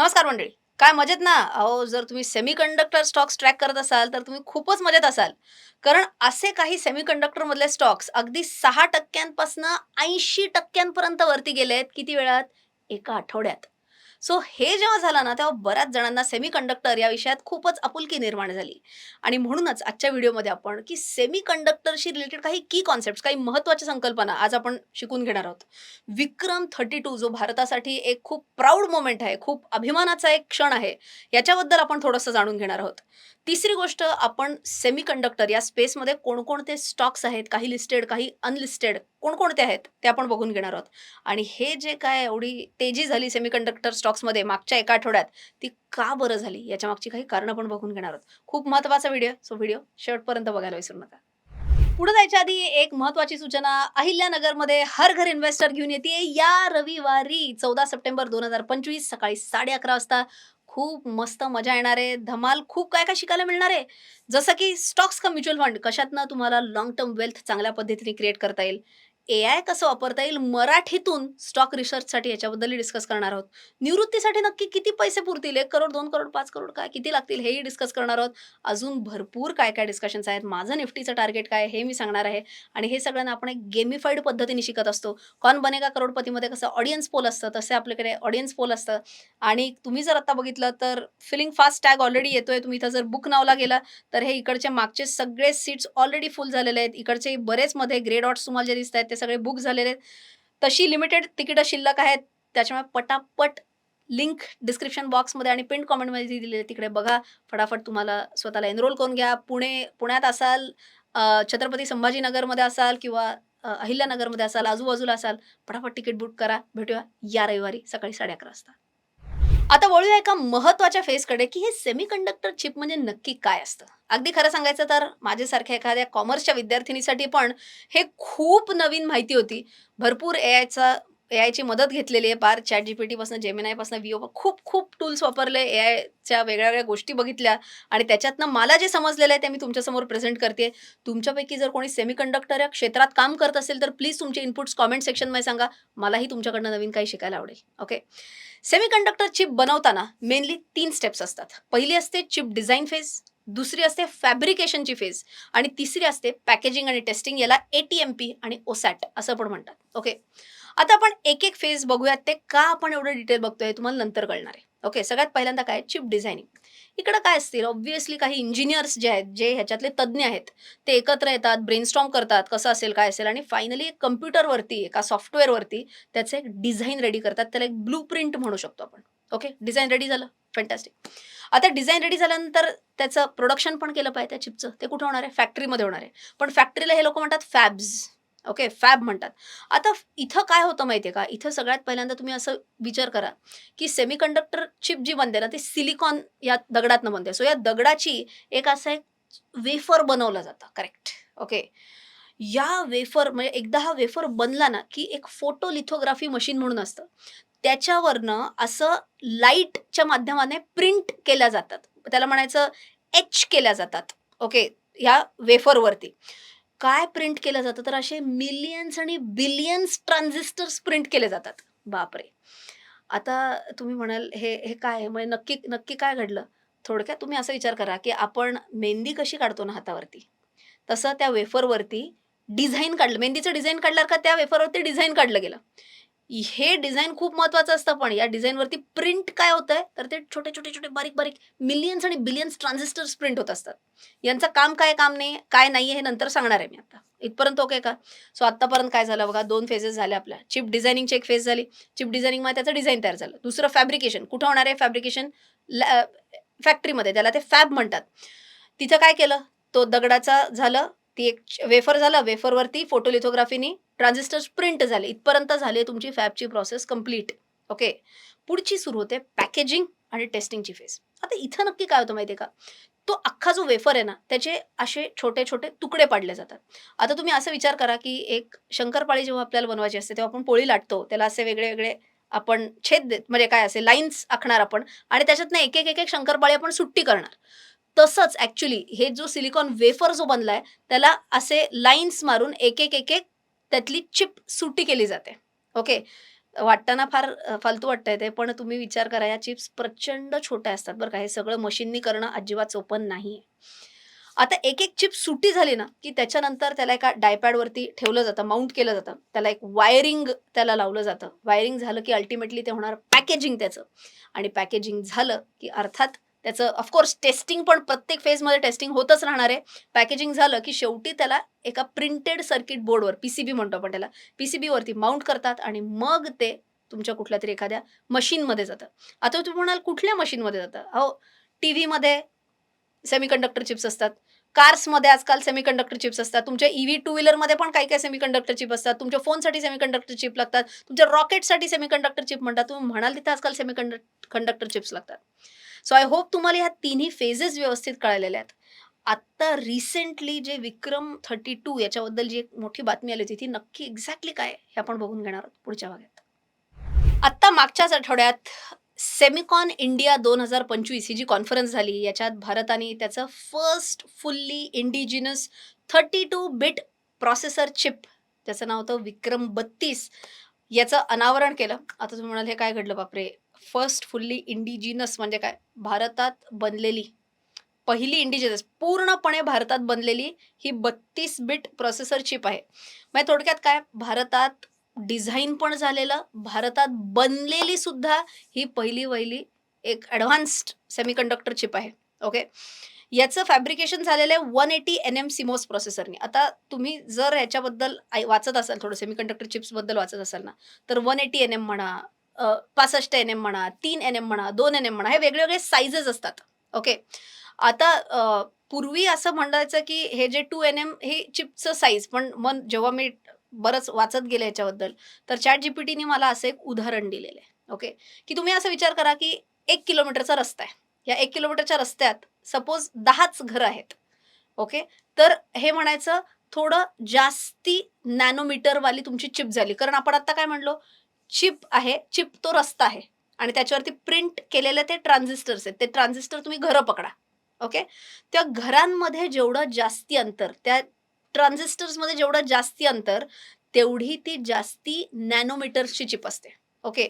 नमस्कार मंडळी. काय मजेत ना? अहो जर तुम्ही सेमीकंडक्टर स्टॉक्स ट्रॅक करत असाल तर तुम्ही खूपच मजेत असाल. कारण असे काही सेमीकंडक्टर मधले स्टॉक्स अगदी सहा टक्क्यांपासून ऐंशी टक्क्यांपर्यंत वरती गेले आहेत किती वेळात? एका आठवड्यात. सो हे जेव्हा झालं ना तेव्हा बऱ्याच जणांना सेमी कंडक्टर या विषयात खूपच आपुलकी निर्माण झाली. आणि म्हणूनच आजच्या व्हिडिओमध्ये आपण की सेमी कंडक्टरशी रिलेटेड काही की कॉन्सेप्ट काही महत्त्वाच्या संकल्पना आज आपण शिकून घेणार आहोत. विक्रम थर्टी टू जो भारतासाठी एक खूप प्राऊड मोमेंट आहे खूप अभिमानाचा एक क्षण आहे याच्याबद्दल आपण थोडंसं जाणून घेणार आहोत. तिसरी गोष्ट आपण सेमीकंडक्टर या स्पेसमध्ये कोणकोणते स्टॉक्स आहेत काही लिस्टेड काही अनलिस्टेड कोणकोणते आहेत ते आपण बघून घेणार आहोत. आणि हे जे काय एवढी तेजी झाली सेमीकंडक्टर स्टॉक्समध्ये मागच्या एका आठवड्यात ती का बरं झाली? याच्या मागची काही कारणं पण बघून घेणार आहोत. खूप महत्त्वाचा व्हिडिओ सो व्हिडिओ शेवटपर्यंत बघायला विसरू नका. पुढे जायच्या आधी एक महत्वाची सूचना अहिल्यानगरमध्ये हर घर इन्व्हेस्टर घेऊन येते. या रविवारी चौदा सप्टेंबर दोन हजार पंचवीस सकाळी साडे अकरा वाजता खूप मस्त मजा येणार आहे. धमाल खूप काय काय शिकायला मिळणार आहे? जसं की स्टॉक्स का म्युच्युअल फंड कशातनं तुम्हाला लॉंग टर्म वेल्थ चांगल्या पद्धतीने क्रिएट करता येईल? ए आय कसं वापरता येईल? मराठीतून स्टॉक रिसर्चसाठी याच्याबद्दलही डिस्कस करणार आहोत. निवृत्तीसाठी नक्की किती पैसे पुरतील? एक करोड दोन करोड पाच करोड काय? किती लागतील? हेही डिस्कस करणार आहोत. अजून भरपूर काय काय डिस्कशन्स आहेत? माझं निफ्टीचं टार्गेट काय हे मी सांगणार आहे. आणि हे सगळ्यांना आपण एक गेमिफाईड पद्धतीने शिकत असतो. कॉन बनेगा करोडपतीमध्ये? कसं ऑडियन्स पोल असतं तसे आपल्याकडे ऑडियन्स पोल असतं. आणि तुम्ही जर आता बघितलं तर फिलिंग फास्ट टॅग ऑलरेडी येतोय. तुम्ही इथं जर बुक नावला गेला तर हे इकडचे मागचे सगळे सीट्स ऑलरेडी फुल झालेले आहेत. इकडचे बरेच मध्ये ग्रे डॉट्स तुम्हाला जे दिसत आहेत ते सगळे बुक झालेले आहेत. तशी लिमिटेड तिकीटं शिल्लक आहेत. त्याच्यामुळे पटापट लिंक डिस्क्रिप्शन बॉक्समध्ये आणि पिन कॉमेंटमध्ये दिलेली तिकडे बघा. फटाफट तुम्हाला स्वतःला एनरोल करून घ्या. पुणे पुण्यात असाल छत्रपती संभाजीनगरमध्ये असाल किंवा अहिल्यानगरमध्ये असाल आजूबाजूला असाल फटाफट तिकीट बुक करा. भेटूया या रविवारी सकाळी साडे अकरा वाजता. आता वळूया एका महत्त्वाच्या फेसकडे की हे सेमीकंडक्टर चिप म्हणजे नक्की काय असतं? अगदी खरं सांगायचं तर माझ्यासारख्या एखाद्या कॉमर्सच्या विद्यार्थिनीसाठी पण हे खूप नवीन माहिती होती. भरपूर ए आयचा ए आयची मदत घेतलेली आहे. पार चॅट जीपीटीपासून जेमिनायपासून व्हिओ खूप खूप टूल्स वापरले. ए आयच्या वेगळ्या वेगळ्या गोष्टी बघितल्या. आणि त्याच्यातनं मला जे समजलेलं आहे ते मी तुमच्यासमोर प्रेझेंट करते. तुमच्यापैकी जर कोणी सेमीकंडक्टर या क्षेत्रात काम करत असेल तर प्लीज तुमचे इनपुट्स कॉमेंट सेक्शनमध्ये सांगा. मलाही तुमच्याकडनं नवीन काही शिकायला आवडेल. ओके? सेमीकंडक्टर चिप बनवताना मेनली तीन स्टेप्स असतात. पहिली असते चिप डिझाईन फेज दुसरी असते फॅब्रिकेशनची फेज आणि तिसरी असते पॅकेजिंग आणि टेस्टिंग याला ए टी एम पी आणि ओसॅट असं पण म्हणतात. ओके? आता आपण एक एक फेज बघूयात ते का आपण एवढं डिटेल बघतोय तुम्हाला नंतर कळणार आहे. ओके सगळ्यात पहिल्यांदा काय चिप डिझायनिंग इकडं काय असतील? ऑब्व्हियसली काही इंजिनियर्स जे आहेत जे ह्याच्यातले तज्ज्ञ आहेत ते एकत्र येतात ब्रेनस्टॉम करतात कसं असेल काय असेल आणि फायनली एक कम्प्युटरवरती एका सॉफ्टवेअरवरती त्याचं एक डिझाईन रेडी करतात. त्याला एक ब्लू प्रिंट म्हणू शकतो आपण. ओके डिझाईन रेडी झालं. फॅन्टॅस्टिक आता डिझाईन रेडी झाल्यानंतर त्याचं प्रोडक्शन पण केलं पाहिजे त्या चिपचं ते कुठं होणार आहे? फॅक्टरीमध्ये होणार आहे. पण फॅक्टरीला हे लोक म्हणतात फॅब्स ओके फॅब म्हणतात. आता इथं काय होतं माहिती आहे का? इथं सगळ्यात पहिल्यांदा तुम्ही असं विचार करा की सेमीकंडक्टर चिप जी बनते ना ती सिलिकॉन या दगडातनं बनते. सो या दगडाची एक असं एक वेफर बनवलं जातं. करेक्ट ओके या वेफर म्हणजे एकदा हा वेफर बनला ना की एक फोटो लिथोग्राफी मशीन म्हणून असतं. त्याच्यावरनं असं लाईटच्या माध्यमाने प्रिंट केल्या जातात. त्याला म्हणायचं एच केल्या जातात. ओके ह्या वेफरवरती काय प्रिंट केलं जातं? तर असे मिलियन्स आणि बिलियन्स ट्रान्झिस्टर्स प्रिंट केले जातात. बापरे. आता तुम्ही म्हणाल हे हे काय म्हणजे नक्की नक्की काय घडलं? थोडक्यात तुम्ही असा विचार करा की आपण मेहंदी कशी काढतो ना हातावरती? तसं त्या वेफरवरती डिझाईन काढलं. मेहंदीचं डिझाईन काढल्यावर का त्या वेफरवरती डिझाईन काढलं गेलं? हे डिझाईन खूप महत्वाचं असतं पण या डिझाईनवरती प्रिंट काय होत आहे तर ते छोटे छोटे छोटे बारीक बारीक मिलियन्स आणि बिलियन्स ट्रान्झिस्टर्स प्रिंट होत असतात. यांचं काम काय काम नाही काय नाही हे नंतर सांगणार आहे मी आता. इथपर्यंत ओके का? सो आत्तापर्यंत काय झालं बघा दोन फेजेस झाले आपल्या. चिप डिझायनिंगची एक फेज झाली. चिप डिझायनिंगमध्ये त्याचं डिझाईन तयार झालं. दुसरं फॅब्रिकेशन कुठं होणार आहे फॅब्रिकेशन फॅक्टरीमध्ये त्याला ते फॅब म्हणतात. तिथं काय केलं? तो दगडाचा झालं ती एक वेफर झालं वेफरवरती फोटोलिथोग्राफीनी ट्रान्झिस्टर्स प्रिंट झाले. इथपर्यंत झाले तुमची फॅबची प्रोसेस कंप्लीट ओके पुढची सुरू होते पॅकेजिंग आणि टेस्टिंगची फेज आता इथं नक्की काय होतं माहिती आहे का? तो अख्खा जो वेफर आहे ना त्याचे असे छोटे छोटे तुकडे पाडले जातात. आता तुम्ही असं विचार करा की एक शंकरपाळी जेव्हा आपल्याला बनवायची असते तेव्हा आपण पोळी लाटतो. त्याला असे वेगळे वेगळे आपण छेद देत म्हणजे काय असे लाईन्स आखणार आपण आणि त्याच्यातनं एक एक एक एक शंकरपाळी आपण सुट्टी करणार. तसंच ॲक्च्युली हे जो सिलिकॉन वेफर जो बनलाय त्याला असे लाईन्स मारून एक एक एक एक त्यातली चिप सुटी केली जाते ओके वाटताना फार फालतू वाटतंय ते, पण तुम्ही विचार करा या चिप्स प्रचंड छोट्या असतात बरं का. हे सगळं मशीननी करणं अजिबात सोपं नाही आता एक-एक चिप सुटी झाली ना, की त्याच्यानंतर त्याला एका डायपॅडवरती ठेवलं जातं, माउंट केलं जातं. त्याला एक वायरिंग त्याला लावलं जातं. वायरिंग झालं की अल्टिमेटली ते होणार पॅकेजिंग त्याचं आणि पॅकेजिंग झालं की अर्थात त्याचं ऑफकोर्स टेस्टिंग पण प्रत्येक फेजमध्ये टेस्टिंग होतच राहणार आहे. पॅकेजिंग झालं की शेवटी त्याला एका प्रिंटेड सर्किट बोर्डवर पी-सी-बी म्हणतो आपण त्याला. पी-सी-बीवरती माउंट करतात आणि मग ते तुमच्या कुठल्या तरी एखाद्या मशीनमध्ये जातं. आता तुम्ही म्हणाल कुठल्या मशीनमध्ये जातं? अहो, टीव्हीमध्ये सेमीकंडक्टर चिप्स असतात. कार्समध्ये आजकाल सेमीकंडक्टर चिप्स असतात. तुमच्या ईव्ही टू व्हीलरमध्ये पण काही-काही सेमीकंडक्टर चिप असतात. तुमच्या फोनसाठी सेमीकंडक्टर चिप लागतात. तुमच्या रॉकेटसाठी सेमीकंडक्टर चिप म्हणतात. तुम्ही म्हणाल तिथे आजकाल सेमीकंड कंडक्टर चिप्स लागतात. सो आय होप तुम्हाला ह्या तिन्ही फेजेस व्यवस्थित कळलेल्या आहेत. आत्ता रिसेंटली जे विक्रम 32 याच्याबद्दल जी एक मोठी बातमी आली होती, ती नक्की एक्झॅक्टली काय हे आपण बघून घेणार आहोत पुढच्या भागात. आत्ता मागच्याच आठवड्यात सेमिकॉन इंडिया 2025 ही जी कॉन्फरन्स झाली, याच्यात भारताने त्याचं first fully indigenous 32 bit processor chip त्याचं नाव होतं विक्रम 32 याचं अनावरण केलं. आता तुम्ही म्हणाल, "हे काय घडलं बापरे! फर्स्ट फुल्ली इंडिजिनस म्हणजे काय? भारतात बनलेली पहिली इंडिजिनस पूर्णपणे भारतात बनलेली ही 32 बिट प्रोसेसर चिप आहे. म्हणजे थोडक्यात काय भारतात डिझाईन पण झालेलं, भारतात बनलेली सुद्धा ही पहिली-वहिली एक ॲडव्हान्स्ड सेमीकंडक्टर चिप आहे. ओके. याचं फॅब्रिकेशन झालेलं आहे one eighty N M CMOS प्रोसेसरनी. आता तुम्ही जर याच्याबद्दल वाचत असाल, थोडं सेमीकंडक्टर चिप्सबद्दल वाचत असाल ना, तर वन एटी एन एम म्हणा, पासष्ट एन एम म्हणा, तीन एन एम म्हणा, दोन एन एम म्हणा, हे वेगवेगळे साईजेस असतात. ओके. आता पूर्वी असं म्हणायचं की हे जे टू एन एम हे चिपचं साईज पण मग जेव्हा मी बरंच वाचत गेले याच्याबद्दल तर चॅट जीपीटीने मला असं एक उदाहरण दिलेलं आहे. ओके. की तुम्ही असा विचार करा की एक किलोमीटरचा रस्ता आहे. या एक किलोमीटरच्या रस्त्यात सपोज 10च घरं आहेत. ओके. तर हे म्हणायचं थोडं जास्ती नॅनोमीटरवाली तुमची चिप झाली. कारण आपण आता काय म्हणलो, चिप आहे, चिप तो रस्ता आहे आणि त्याच्यावरती प्रिंट केलेले ते ट्रान्झिस्टर्स आहेत. ते ट्रान्झिस्टर तुम्ही घरं पकडा. ओके. त्या घरांमध्ये जेवढं जास्ती अंतर, त्या ट्रान्झिस्टर्समध्ये जेवढं जास्ती अंतर, तेवढी ती जास्ती नॅनोमीटर्सची चिप असते. ओके.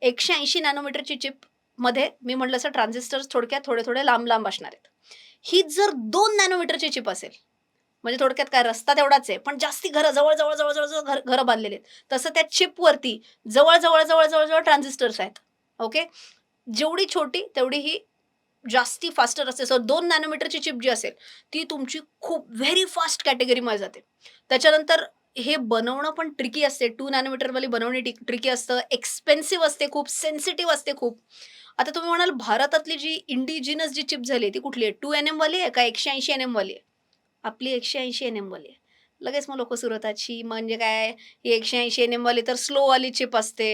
180 नॅनोमीटरची चिपमध्ये मी म्हटलं असं ट्रान्झिस्टर्स थोडक्यात थोडे-थोडे लांब-लांब असणार आहेत. ही जर दोन नॅनोमीटरची चिप असेल, म्हणजे थोडक्यात काय रस्ता तेवढाच आहे, पण जास्ती घरं जवळ-जवळ, जवळ-जवळ घर घरं बांधलेले आहेत. तसं त्या चिपवरती जवळ-जवळ, जवळ-जवळ, जवळ ट्रान्झिस्टर्स आहेत. ओके. जेवढी छोटी तेवढी ही जास्ती फास्टर असते. सो दोन नॅनोमीटरची चिप जी असेल, ती तुमची खूप व्हेरी फास्ट कॅटेगरीमध्ये जाते. त्याच्यानंतर हे बनवणं पण ट्रिकी असते. टू नॅनोमीटरवाली बनवणे ट्रिकी असतं, एक्सपेन्सिव्ह असते खूप, सेन्सिटिव्ह असते खूप. आता तुम्ही म्हणाल भारतातली जी इंडिजिनस जी चिप झाली आहे, ती कुठली आहे? टू एन एमवाली आहे का 180 एनएमवाली आहे? आपली एकशे ऐंशी एन एमवाली आहे. लगेच मग लोक सुरू होतात, म्हणजे काय? ही एकशे ऐंशी एन एमवाली तर स्लोवाली चिप असते.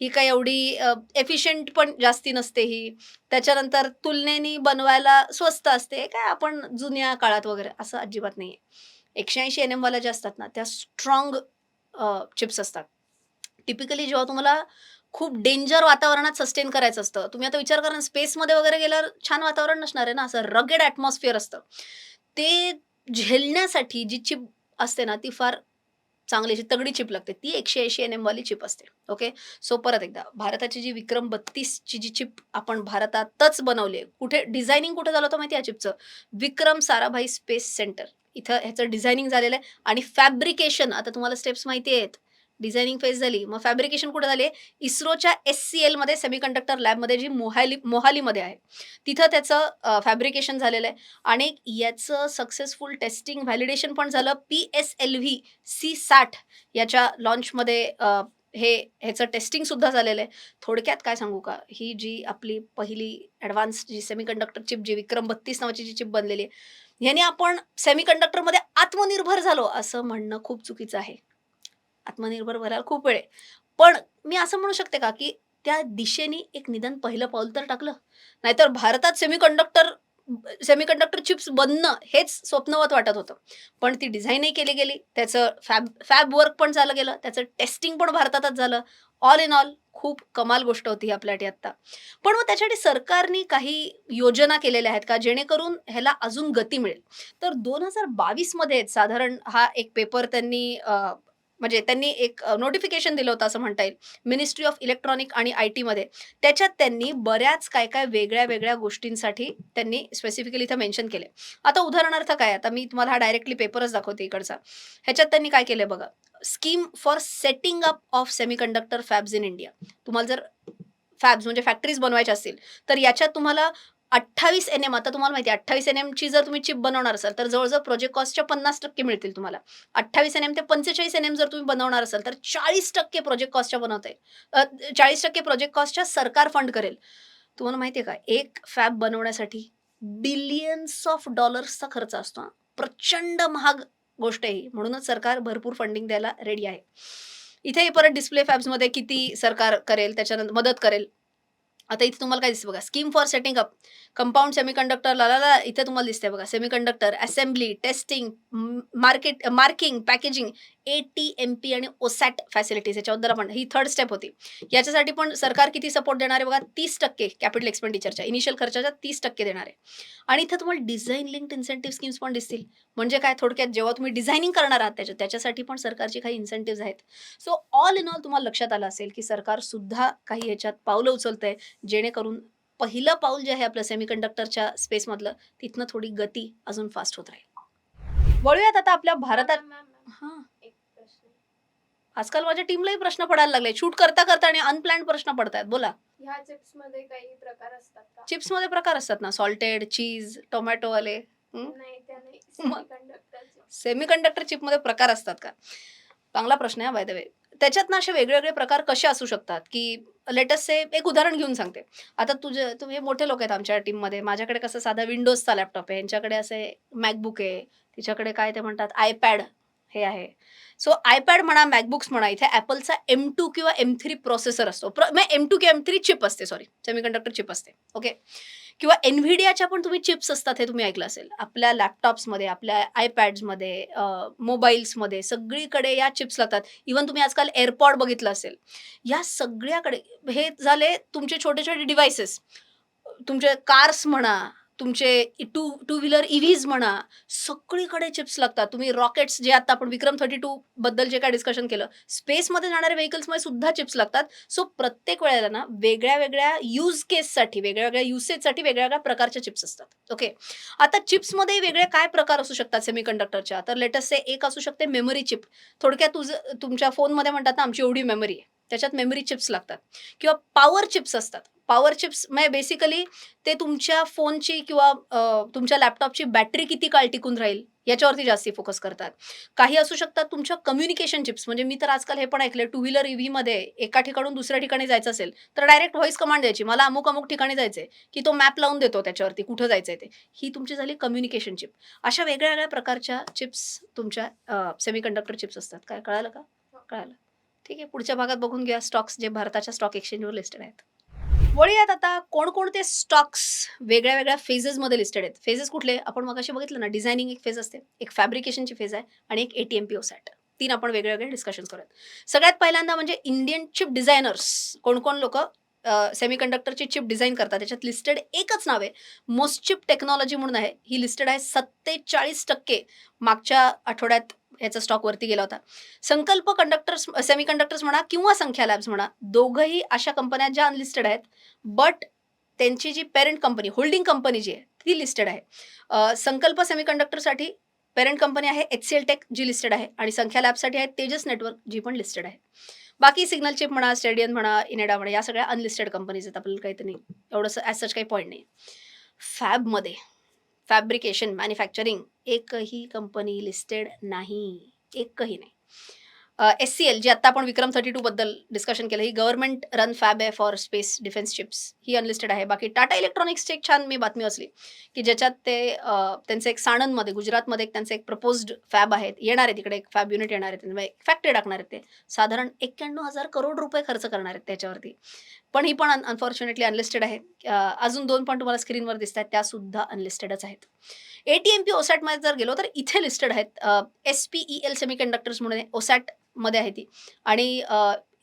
ही काय एवढी एफिशियंट पण जास्ती नसते ही. त्याच्यानंतर तुलनेनी बनवायला स्वस्त असते. काय आपण जुन्या काळात वगैरे." असं अजिबात नाहीये. 180 एनएमवाल्या ज्या असतात ना, त्या स्ट्राँग चिप्स असतात. टिपिकली जेव्हा तुम्हाला खूप डेंजर वातावरणात सस्टेन करायचं असतं. तुम्ही आता विचार करा स्पेसमध्ये वगैरे गेल्यावर छान वातावरण नसणार आहे ना, असं रगेड ॲटमॉस्फिअर असतं. ते झेलण्यासाठी जी चिप असते ना, ती फार चांगली अशी तगडी चिप लागते. ती एकशे ऐंशी एन एमवाली चिप असते. ओके. सो परत एकदा भारताची जी विक्रम बत्तीसची जी चिप आपण भारतातच बनवली आहे. कुठे डिझायनिंग कुठे झालं होतं माहिती आहे या चिपचं? विक्रम साराभाई स्पेस सेंटर इथं ह्याचं डिझायनिंग झालेलं आहे आणि फॅब्रिकेशन आता तुम्हाला स्टेप्स माहिती आहेत. डिझायनिंग फेज झाली. मग फॅब्रिकेशन कुठे झाले इस्रोच्या एस-सी-एलमध्ये सेमीकंडक्टर लॅबमध्ये जी मोहाली मोहालीमध्ये आहे. तिथं त्याचं फॅब्रिकेशन झालेलं आहे आणि याचं सक्सेसफुल टेस्टिंग, व्हॅलिडेशन पण झालं. पी-एस-एल-व्ही सी साठ याच्या लॉन्चमध्ये हे ह्याचं टेस्टिंग सुद्धा झालेलं आहे. थोडक्यात काय सांगू का? ही जी आपली पहिली ॲडव्हान्स जी सेमीकंडक्टर चिप जी विक्रम 32 नावाची जी चिप बनलेली आहे, ह्याने आपण सेमीकंडक्टरमध्ये आत्मनिर्भर झालो असं म्हणणं खूप चुकीचं आहे. आत्मनिर्भर व्हायला खूप वेळ आहे. पण मी असं म्हणू शकते का, की त्या दिशेने एक निदान पहिलं पाऊल तर टाकलं? नाहीतर भारतात सेमीकंडक्टर सेमीकंडक्टर चिप्स बनणं हेच स्वप्नवत वाटत होतं. पण ती डिझाईनही केली गेली. त्याचं फॅब फॅब वर्क पण झालं गेलं. त्याचं टेस्टिंग पण भारतातच झालं. ऑल इन ऑल खूप कमाल गोष्ट होती ही आपल्यासाठी आत्ता. पण मग त्याच्यासाठी सरकारने काही योजना केलेल्या आहेत का, जेणेकरून ह्याला अजून गती मिळेल? तर दोन हजार बावीसमध्ये साधारण हा एक पेपर त्यांनी म्हणजे त्यांनी एक नोटिफिकेशन दिलं होतं असं म्हणता येईल. मिनिस्ट्री ऑफ इलेक्ट्रॉनिक आणि आय टीमध्ये त्याच्यात त्यांनी बऱ्याच काय काय वेगळ्या वेगळ्या गोष्टींसाठी त्यांनी स्पेसिफिकली इथं मेन्शन केले. आता उदाहरणार्थ काय आता मी तुम्हाला हा डायरेक्टली पेपरच दाखवते इकडचा. ह्याच्यात त्यांनी काय केलं बघा. Scheme for setting up of semiconductor fabs in India तुम्हाला जर फॅब्स म्हणजे फॅक्टरीज बनवायच्या असतील तर याच्यात तुम्हाला अठ्ठावीस एन एम आता तुम्हाला माहिती आहे अठ्ठावीस एन एमची जर तुम्ही चिप बनवणार असाल तर जवळजवळ प्रोजेक्ट कॉस्टच्या पन्नास टक्के मिळतील तुम्हाला. अठ्ठावीस एन एम ते पंचेचाळीस एन एम जर तुम्ही बनवणार असाल तर चाळीस टक्के प्रोजेक्ट कॉस्टच्या बनवता येईल. चाळीस टक्के प्रोजेक्ट कॉस्टच्या सरकार फंड करेल. तुम्हाला माहिती आहे का एक फॅब बनवण्यासाठी बिलियन्स ऑफ डॉलर्सचा खर्च असतो प्रचंड महाग गोष्ट आहे ही. म्हणूनच सरकार भरपूर फंडिंग द्यायला रेडी आहे. इथे परत डिस्प्ले फॅब्समध्ये किती सरकार करेल त्याच्यानंतर मदत करेल. आता इथे तुम्हाला काय दिसतं बघा. Scheme for setting up compound semiconductor ला ला इथे तुम्हाला दिसते बघा. Semiconductor assembly testing market marking packaging A T M P आणि ओसॅट फॅसिलिटीज याच्याबद्दल आपण ही थर्ड स्टेप होती. याच्यासाठी पण सरकार किती सपोर्ट देणार आहे बघा तीस टक्के कॅपिटल एक्सपेंडिचरच्या इनिशियल खर्चाच्या तीस टक्के देणार. आहे आणि इथं तुम्हाला डिझाईन लिंक्ड इन्सेंटिव्ह स्कीम्स पण दिसतील. म्हणजे काय थोडक्यात जेव्हा तुम्ही डिझायनिंग करणार आहात त्याच्या त्याच्यासाठी पण सरकारची काही इन्सेंटिव्ह आहेत. सो ऑल इन ऑल तुम्हाला लक्षात आलं असेल की सरकार सुद्धा काही याच्यात पावलं उचलतंय जेणेकरून पहिलं पाऊल जे आहे आपलं सेमीकंडक्टरच्या स्पेसमधलं तिथनं थोडी गती अजून फास्ट होत राहील. वळूयात आता आपल्या भारतात हां. आजकाल माझ्या टीमलाही प्रश्न पडायला लागले शूट करता करता आणि अनप्लॅन्ड प्रश्न पडतायत. बोला. ह्या चिप्समध्ये काही प्रकार असतात का? चिप्समध्ये प्रकार असतात ना? सॉल्टेड चीज टोमॅटो वाले. नाही त्या नाही. मग? सेमीकंडक्टरचे सेमीकंडक्टर चिपमध्ये प्रकार असतात का? चांगला प्रश्न आहे बाय द वे त्याच्यात ना असे वेगळे वेगळे प्रकार कसे असू शकतात? की लेटेस्ट से एक उदाहरण घेऊन सांगते. आता तुझे तुम्ही मोठे लोक आहेत आमच्या टीममध्ये माझ्याकडे कसं साधा विंडोजचा लॅपटॉप आहे. यांच्याकडे असे मॅकबुक आहे. तिच्याकडे काय ते म्हणतात? आयपॅड हे आहे. सो आयपॅड म्हणा मॅकबुक्स म्हणा इथे ॲपलचा एम टू किंवा एम थ्री प्रोसेसर असतो. एम टू किंवा एम थ्री चिप असते सॉरी सेमीकंडक्टर चिप असते. ओके किंवा एनव्हिडियाच्या पण तुम्ही चिप्स असतात हे तुम्ही ऐकलं असेल. आपल्या लॅपटॉप्समध्ये आपल्या आयपॅड्समध्ये मोबाईल्समध्ये सगळीकडे या चिप्स लागतात. इवन तुम्ही आजकाल एअरपॉड बघितलं असेल. या सगळ्याकडे हे झाले तुमचे छोटे छोटे डिव्हायसेस तुमचे कार्स म्हणा तुमचे टू टू व्हीलर इव्हीज म्हणा सगळीकडे चिप्स लागतात. तुम्ही रॉकेट्स जे आता आपण विक्रम थर्टी टू बद्दल जे काय डिस्कशन केलं स्पेसमध्ये जाणाऱ्या व्हेकल्समध्ये सुद्धा चिप्स लागतात. सो प्रत्येक वेळेला ना वेगळ्या वेगळ्या यूज केससाठी वेगळ्या वेगळ्या युसेजसाठी वेगळ्या वेगळ्या प्रकारच्या चिप्स असतात. ओके आता चिप्समध्ये वेगळे काय प्रकार असू शकतात सेमी कंडक्टरच्या तर लेटेस्ट एक असू शकते मेमरी चिप थोडक्यात तुझं तुमच्या फोनमध्ये म्हणतात ना आमची एवढी मेमरी आहे. त्याच्यात मेमरी चिप्स लागतात. किंवा पॉवर चिप्स असतात. पॉवर चिप्स म्हणजे बेसिकली ते तुमच्या फोनची किंवा तुमच्या लॅपटॉपची बॅटरी किती काळ टिकून राहील याच्यावरती जास्ती फोकस करतात. काही असू शकतात तुमच्या कम्युनिकेशन चिप्स म्हणजे मी तर आजकाल हे पण ऐकले टू व्हीलर ईव्हीमध्ये एका ठिकाणून दुसऱ्या ठिकाणी जायचं असेल तर डायरेक्ट व्हॉइस कमांड द्यायची. मला अमुक अमुक ठिकाणी जायचंय की तो मॅप लावून देतो त्याच्यावरती कुठं जायचंय ते. ही तुमची झाली कम्युनिकेशन चिप अशा वेगळ्या वेगळ्या प्रकारच्या चिप्स तुमच्या सेमीकंडक्टर चिप्स असतात. काय कळालं का? कळालं. ठीक आहे पुढच्या भागात बघून घ्या. स्टॉक्स जे भारताच्या स्टॉक एक्सचेंजवर लिस्टेड आहेत. वळूयात आता कोणकोणते स्टॉक्स वेगळ्या वेगळ्या फेजेसमध्ये लिस्टेड आहेत. फेजेस कुठले? आपण मग बघितलं ना डिझायनिंग एक फेज असते. एक फॅब्रिकेशनची फेज आहे आणि एक एटीएम पी ओसॅट तीन आपण वेगळे वेगळे डिस्कशन करूयात. सगळ्यात पहिल्यांदा म्हणजे इंडियन चिप डिझायनर्स कोण कोण लोक? सेमीकंडक्टरची चिप डिझाईन करतात. त्याच्यात लिस्टेड एकच नाव आहे. मोस्ट चिप टेक्नॉलॉजी म्हणून आहे. ही लिस्टेड आहे सत्तेचाळीस टक्के मागच्या आठवड्यात याचा स्टॉक वरती गेला होता. संकल्प कंडक्टर्स सेमीकंडक्टर्स म्हणा किंवा संख्या लॅब्स म्हणा दोघंही अशा कंपन्या ज्या अनलिस्टेड आहेत. बट त्यांची जी पेरेंट कंपनी होल्डिंग कंपनी जी आहे ती लिस्टेड आहे. संकल्प संकल्प सेमीकंडक्टरसाठी पेरेंट कंपनी आहे एच सी एल टेक जी लिस्टेड आहे. आणि संख्या लॅबसाठी आहे तेजस नेटवर्क जी पण लिस्टेड आहे. बाकी सिग्नल चिप म्हणा स्टेडियम म्हणा इनेडा म्हणा या सगळ्या अनलिस्टेड कंपनीज आहेत. आपल्याला काही नाही एवढंसं ॲज सच काही पॉईंट नाही फॅबमध्ये फॅब्रिकेशन मॅन्युफॅक्चरिंग एकही कंपनी लिस्टेड नाही. एकही नाही. एस सी एल जी आता आपण विक्रम थर्टी टू बद्दल डिस्कशन केलं ही गव्हर्नमेंट रन फॅब आहे फॉर स्पेस डिफेन्स चिप्स ही अनलिस्टेड आहे. बाकी टाटा इलेक्ट्रॉनिक्सची एक छान मी बातमी असली की ज्याच्यात ते त्यांचं एक साणंदमध्ये गुजरातमध्ये एक त्यांचं एक प्रपोज्ड फॅब आहेत. येणार आहे तिकडे एक फॅब युनिट येणार आहे फॅक्टरी टाकणार आहेत ते. साधारण एक्क्याण्णव हजार करोड रुपये खर्च करणार आहेत त्याच्यावरती. पण ही पण अनफॉर्च्युनेटली अनलिस्टेड आहे. अजून दोन पण तुम्हाला स्क्रीनवर दिसत आहेत त्या सुद्धा अनलिस्टेडच आहेत. एटीएम पी ओसॅटमध्ये जर गेलो तर इथे लिस्टेड आहेत. S P E L semiconductors म्हणून ओसॅटमध्ये आहे ती. आणि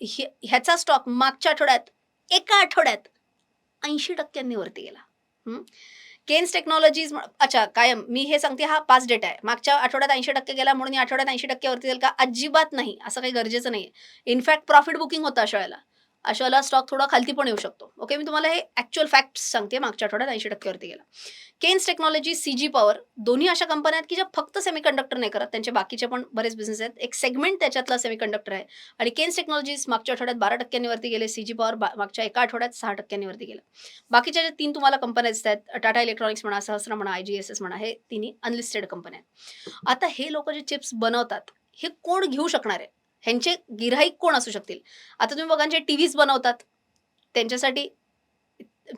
ह्याचा स्टॉक मागच्या आठवड्यात एका आठवड्यात ऐंशी टक्क्यांनी वरती गेला. केन्स टेक्नॉलॉजीज अच्छा कायम. मी हे सांगते हा पाच डेटा आहे. मागच्या आठवड्यात ऐंशी टक्के गेला म्हणून या आठवड्यात ऐंशी टक्क्यावरती जाईल का? अजिबात नाही. असं काही गरजेचं नाही इनफॅक्ट प्रॉफिट बुकिंग होतं अशा वेळेला. अशाला स्टॉक थोडा खालती पण येऊ शकतो. ओके मी तुम्हाला हे ॲक्च्युअल फॅक्ट्स सांगते मागच्या आठवड्यात ऐंशी टक्क्यावरती गेला. Kaynes technology C G power दोन्ही अशा कंपन्या आहेत की ज्या फक्त सेमीकंडक्टर नाही करत त्यांचे बाकीचे पण बरेच बिझनेस आहेत. एक सेगमेंट त्याच्यातला सेमीकंडक्टर आहे आणि केन्स टेक्नॉलॉजीज मागच्या आठवड्यात बारा टक्क्यांनी वरती गेले सी जी पॉवर मागच्या एका आठवड्यात सहा टक्क्यांवरती गेलं. बाकीच्या ज्या तीन तुम्हाला कंपन्या दिसत आहेत टाटा इलेक्ट्रॉनिक्स म्हणा सहस्र म्हणा आय जी एस एस म्हणा हे तिन्ही अनलिस्टेड कंपन्या आहेत. आता हे लोक जे चिप्स बनवतात हे कोण घेऊ शकणार आहे? ह्यांचे गिराईक कोण असू शकतील? आता तुम्ही बघा जे टी व्हीज बनवतात त्यांच्यासाठी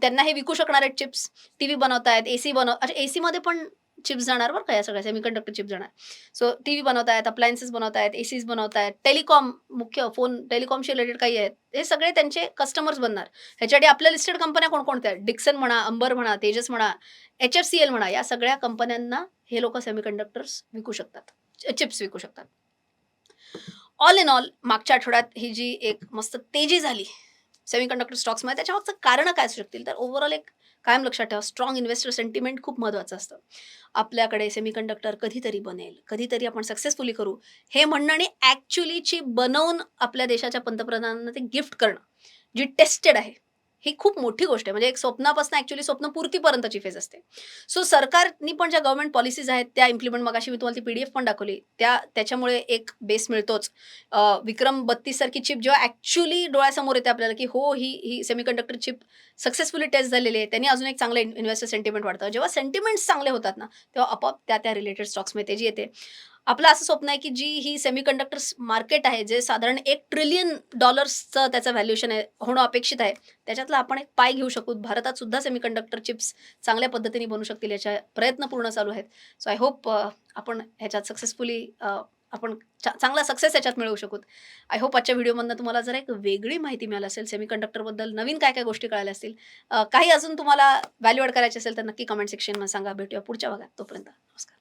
त्यांना हे विकू शकणार आहेत चिप्स टी व्ही बनवतायत ए सी बनव अच्छा ए सीमध्ये पण चिप्स जाणार बरं का या सगळ्या सेमीकंडक्टर चिप्स जाणार. सो टी व्ही बनवतायत अप्लायन्सेस बनवतायत ए सीज बनवतायत टेलिकॉम मुख्य फोन टेलिकॉमशी रिलेटेड काही आहेत हे सगळे त्यांचे कस्टमर्स बनणार. ह्याच्यासाठी आपल्या लिस्टेड कंपन्या कोणकोणत्या आहेत? डिक्सन म्हणा अंबर म्हणा तेजस म्हणा एच एफ सी एल म्हणा या सगळ्या कंपन्यांना हे लोक सेमीकंडक्टर्स विकू शकतात चिप्स विकू शकतात. ऑल इन ऑल मागच्या आठवड्यात ही जी एक मस्त तेजी झाली सेमीकंडक्टर स्टॉक्समध्ये त्याच्या मागचं कारण काय असू शकतील? तर ओव्हरऑल एक कायम लक्षात ठेवा स्ट्रॉंग इन्व्हेस्टर सेंटिमेंट खूप महत्त्वाचं असतं. आपल्याकडे सेमीकंडक्टर कधीतरी बनेल कधीतरी आपण सक्सेसफुली करू हे म्हणणं आणि ॲक्च्युलीची बनवून आपल्या देशाच्या पंतप्रधानांना ते गिफ्ट करणं जी टेस्टेड आहे ही खूप मोठी गोष्ट आहे. म्हणजे एक स्वप्नापासून ॲक्च्युली स्वप्नपूर्तीपर्यंतची फेज असते. सो सरकारनी पण ज्या गव्हर्नमेंट पॉलिसीज आहेत त्या इम्प्लिमेंट मग अशी मी तुम्हाला ती पी डी एफ पण दाखवली. त्या त्याच्यामुळे एक बेस मिळतोच. विक्रम बत्तीस सारखी चिप जेव्हा ॲक्च्युली डोळ्यासमोर येते आपल्याला की हो ही ही सेमीकंडक्टर चिप सक्सेसफुली टेस्ट झालेली आहे. त्यांनी अजून एक चांगलं इन्व्हेस्टर सेंटिमेंट वाढतं. जेव्हा सेंटिमेंट्स चांगले होतात ना तेव्हा आपोआप त्या त्या रिलेटेड स्टॉक्समध्ये तेजी येते. आपलं असं स्वप्न आहे की जी ही सेमीकंडक्टर मार्केट आहे जे साधारण एक ट्रिलियन डॉलर्सचं त्याचं व्हॅल्युएशन आहे होणं अपेक्षित आहे त्याच्यातला आपण एक पाय घेऊ शकू. भारतात सुद्धा सेमीकंडक्टर चिप्स चांगल्या पद्धतीने बनू शकतील याच्या प्रयत्न पूर्ण चालू आहेत. सो आय होप आपण ह्याच्यात सक्सेसफुली आपण चांगला सक्सेस याच्यात मिळवू शकू आय होप आजच्या व्हिडिओमधनं तुम्हाला जर एक वेगळी माहिती मिळाली असेल सेमीकंडक्टरबद्दल नवीन काय काय गोष्टी कळाल्या असतील काही अजून तुम्हाला व्हॅल्यू ॲड करायचे असेल तर नक्की कमेंट सेक्शनमध्ये सांगा. भेटूया पुढच्या भागात. तोपर्यंत नमस्कार.